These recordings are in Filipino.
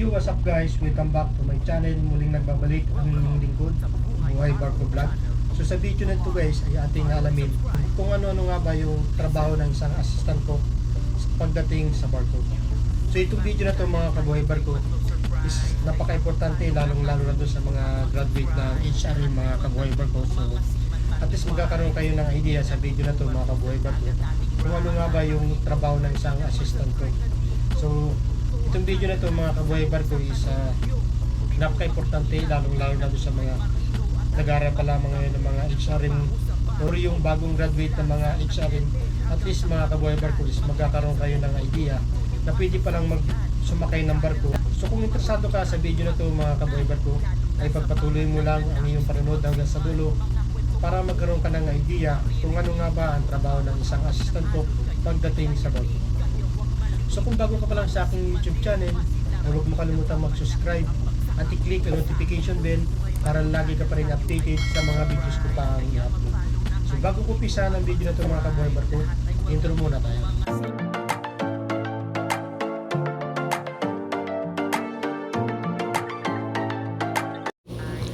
Yo, what's up guys? Welcome back to my channel. Muling nagbabalik ang lingkod, Buhay Barco Vlog. So sa video na ito guys ay ating alamin kung ano-ano nga ba yung trabaho ng isang assistant ko pagdating sa barko. So itong video na to mga kabuhay barko is napaka-importante lalong-lalo na doon sa mga graduate ng HRE mga kabuhay barko. So at least magkakaroon kayo ng idea sa video na to mga kabuhay barko kung ano nga ba yung trabaho ng isang assistant ko. So itong video na to mga kabuhay barko is uh, napaka-importante lalong-lalo na doon sa mga nag-aaral pa lamang ngayon ng mga HRM or yung bagong graduate ng mga HRM at least mga kabuhay barko is magkakaroon kayo ng idea na pwede palang mag sumakay ng barko. So kung interesado ka sa video na to mga kabuhay barko ay pagpatuloy mo lang ang iyong panonood hanggang sa dulo para magkaroon ka ng idea kung ano nga ba ang trabaho ng isang assistant ko pagdating sa barko so kung bago ka pa lang sa aking YouTube channel ay huwag mo kalimutan mag-subscribe at i-click ang notification bell para lagi ka pa rin updated sa mga videos ko pa ang i-upload. So bago ko pisa ng video na ito mga kaboy barko, intro muna tayo.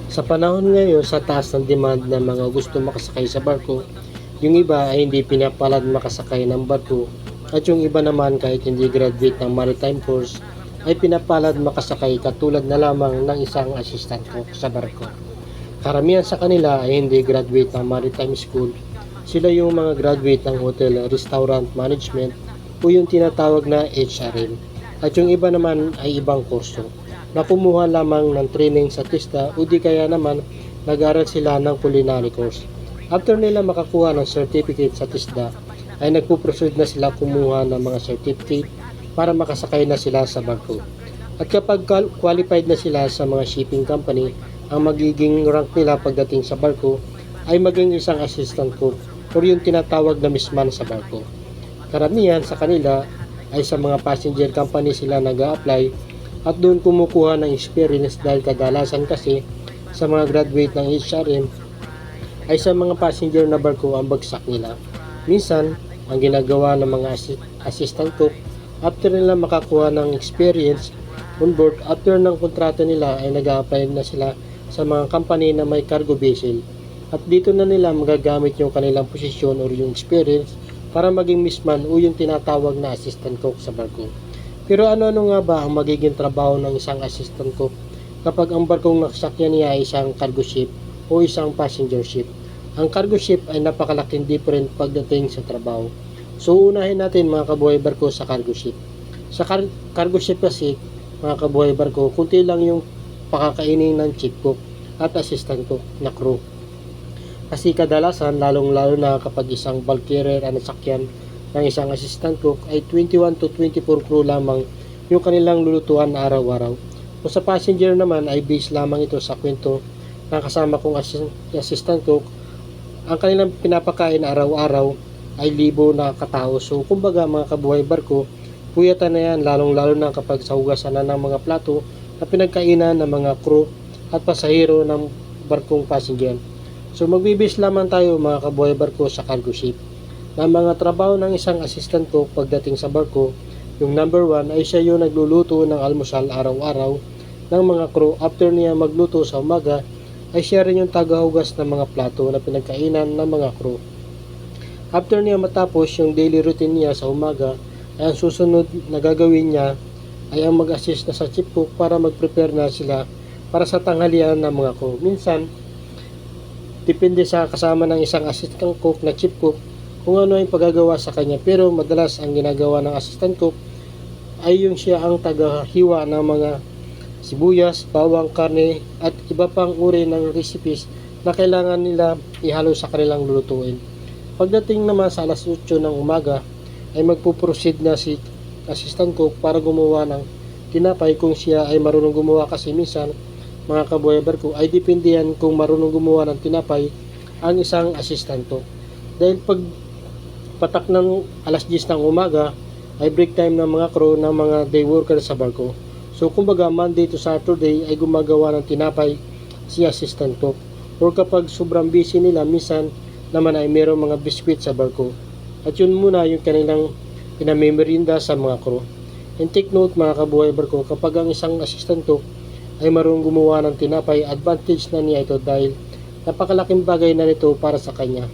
Sa panahon ngayon sa taas ng demand ng mga gusto makasakay sa barko, yung iba ay hindi pinapalad makasakay ng barko at yung iba naman kahit hindi graduate ng maritime course ay pinapalad makasakay katulad na lamang ng isang assistant cook sa barko. Karamihan sa kanila ay hindi graduate ng maritime school. Sila yung mga graduate ng hotel restaurant management o yung tinatawag na HRM. At yung iba naman ay ibang kurso na kumuha lamang ng training sa TISTA o di kaya naman nag-aral sila ng culinary course. After nila makakuha ng certificate sa TISDA, ay nagpuproceed na sila kumuha ng mga certificate para makasakay na sila sa barko. At kapag qual- qualified na sila sa mga shipping company, ang magiging rank nila pagdating sa barko ay maging isang assistant cook o yung tinatawag na misman sa barko. Karamihan sa kanila ay sa mga passenger company sila nag apply at doon kumukuha ng experience dahil kadalasan kasi sa mga graduate ng HRM ay sa mga passenger na barko ang bagsak nila. Minsan, ang ginagawa ng mga assi- assistant cook after nila makakuha ng experience on board, after ng kontrata nila ay nag apply na sila sa mga company na may cargo vessel. At dito na nila magagamit yung kanilang posisyon or yung experience para maging misman o yung tinatawag na assistant cook sa barko. Pero ano-ano nga ba ang magiging trabaho ng isang assistant cook kapag ang barkong nakasakyan niya ay isang cargo ship o isang passenger ship? Ang cargo ship ay napakalaking different pagdating sa trabaho. So unahin natin mga kabuhay barko sa cargo ship. Sa car- cargo ship kasi mga kabuhay barko, kunti lang yung pakakainin ng chief cook at assistant cook na crew. Kasi kadalasan, lalong-lalo na kapag isang bulk carrier ang nasakyan ng isang assistant cook ay 21 to 24 crew lamang yung kanilang lulutuan araw-araw. Kung sa passenger naman ay base lamang ito sa kwento ng kasama kong assi- assistant cook, ang kanilang pinapakain araw-araw ay libo na katao. So kumbaga mga kabuhay barko, puyatan na yan lalong-lalo na kapag sa na ng mga plato na pinagkainan ng mga crew at pasahero ng barkong passenger. So magbibis lamang tayo mga kabuhay barko sa cargo ship. Na mga trabaho ng isang assistant cook pagdating sa barko, yung number one ay siya yung nagluluto ng almusal araw-araw ng mga crew. After niya magluto sa umaga, ay siya rin yung tagahugas ng mga plato na pinagkainan ng mga crew. After niya matapos yung daily routine niya sa umaga, ay ang susunod na gagawin niya ay ang mag-assist na sa chief cook para mag-prepare na sila para sa tanghalian ng mga crew. Minsan, depende sa kasama ng isang assistant cook na chief cook kung ano yung paggagawa sa kanya. Pero madalas ang ginagawa ng assistant cook ay yung siya ang tagahiwa ng mga sibuyas, bawang, karne at iba pang uri ng recipes na kailangan nila ihalo sa kanilang lulutuin. Pagdating naman sa alas 8 ng umaga ay magpuproceed na si assistant cook para gumawa ng tinapay kung siya ay marunong gumawa kasi minsan mga kabuhay barko ay depende kung marunong gumawa ng tinapay ang isang assistant cook. Dahil pag patak ng alas 10 ng umaga ay break time ng mga crew ng mga day worker sa barko. So kumbaga Monday to Saturday ay gumagawa ng tinapay si assistant cook. Or kapag sobrang busy nila, minsan naman ay mayroong mga biskwit sa barko. At yun muna yung kanilang pinamemerinda sa mga crew. And take note mga kabuhay barko, kapag ang isang assistant cook ay marunong gumawa ng tinapay, advantage na niya ito dahil napakalaking bagay na nito para sa kanya.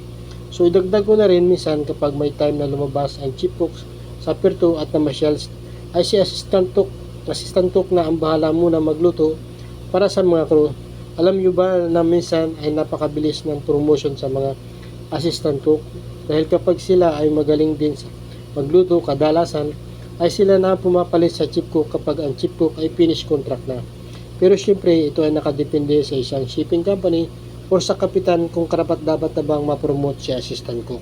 So idagdag ko na rin minsan kapag may time na lumabas ang chief cook sa Pirto at na Michelle's ay si assistant cook, assistant cook na ang bahala muna magluto para sa mga crew. Alam nyo ba na minsan ay napakabilis ng promotion sa mga assistant cook dahil kapag sila ay magaling din sa magluto kadalasan ay sila na pumapalit sa chief cook kapag ang chief cook ay finish contract na. Pero syempre ito ay nakadepende sa isang shipping company o sa kapitan kung karapat dapat na bang ma-promote si assistant cook.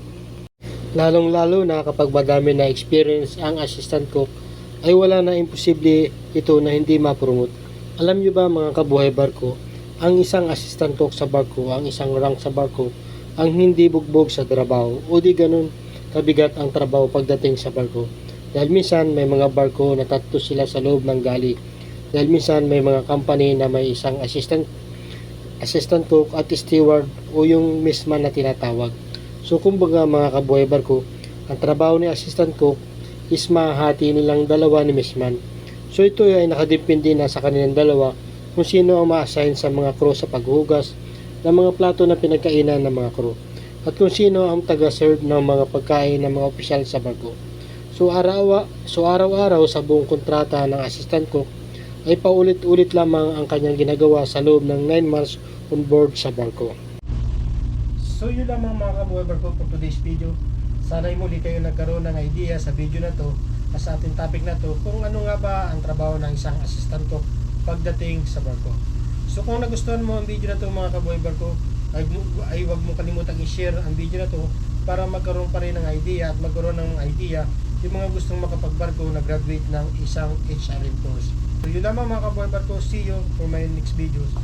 Lalong lalo na kapag madami na experience ang assistant cook ay wala na imposible ito na hindi ma-promote. Alam nyo ba mga kabuhay barko, ang isang assistant cook sa barko, ang isang rank sa barko, ang hindi bugbog sa trabaho o di ganun kabigat ang trabaho pagdating sa barko. Dahil minsan may mga barko na tatlo sila sa loob ng gali. Dahil minsan may mga company na may isang assistant assistant cook at steward o yung misman na tinatawag. So kumbaga mga kabuhay barko, ang trabaho ni assistant cook is mahati nilang dalawa ni misman. So ito ay nakadepende na sa kanilang dalawa kung sino ang ma-assign sa mga crew sa paghugas ng mga plato na pinagkainan ng mga crew at kung sino ang taga-serve ng mga pagkain ng mga opisyal sa barko. So araw so araw-araw sa buong kontrata ng assistant cook ay paulit-ulit lamang ang kanyang ginagawa sa loob ng 9 months on board sa barko. So yun lamang mga kabuhay barko for today's video. Sana'y muli kayo nagkaroon ng idea sa video na to at sa ating topic na to kung ano nga ba ang trabaho ng isang assistant cook pagdating sa barko. So kung nagustuhan mo ang video na to mga kabuhay barko ay, ay huwag mo kalimutang i-share ang video na to para magkaroon pa rin ng idea at magkaroon ng idea yung mga gustong makapagbarko na graduate ng isang HRM course. So yun lamang mga kabuhay barko. See you for my next videos.